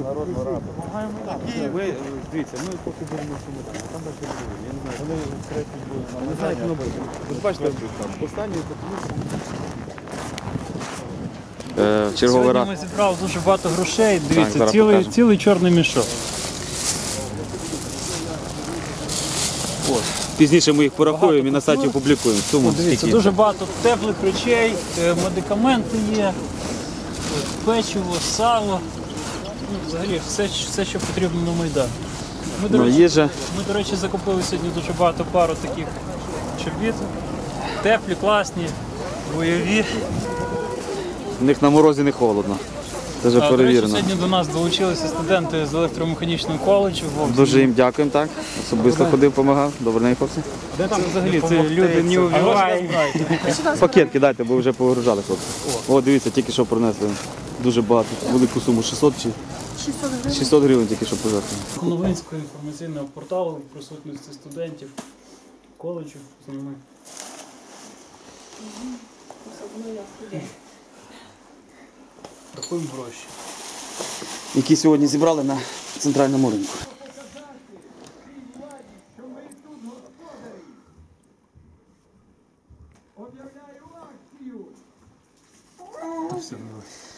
Народна рада. Ми, е, дивіться, ми поки будемо цьому там, далі буде. Я не знаю, Вони третій будуть не знаю, як воно буде. Ви бачите, останній Е, в черговий Сьогодні раз. ми зібрали дуже багато грошей. Дивіться, зараз цілий, покажемо. цілий чорний мішок. Пізніше ми їх порахуємо і на сайті опублікуємо. Суму Дивіться, скільки. дуже багато теплих речей, е, медикаменти є, печиво, сало. Ну, взагалі все, все, що потрібно на Майдан. Ми, до речі, їжа. ми, до речі, закупили сьогодні дуже багато пару таких чобіт. Теплі, класні, бойові. В них на морозі не холодно. Це вже А, до речі, перевірено. сьогодні до нас долучилися студенти з електромеханічного коледжу. в Дуже їм дякуємо, так. Особисто ходив, допомагав. Добрий день, хлопці. Це взагалі це люди не убивають. Пакетки дайте, бо вже погружали хлопці. О, дивіться, тільки що принесли. Дуже багато. Велику суму 600 чи 600 гривень тільки що пожертвували. Новинського інформаційного порталу в присутності студентів коледжу основних. Рахуємо гроші. Які сьогодні зібрали на центральному ринку. Все, давай.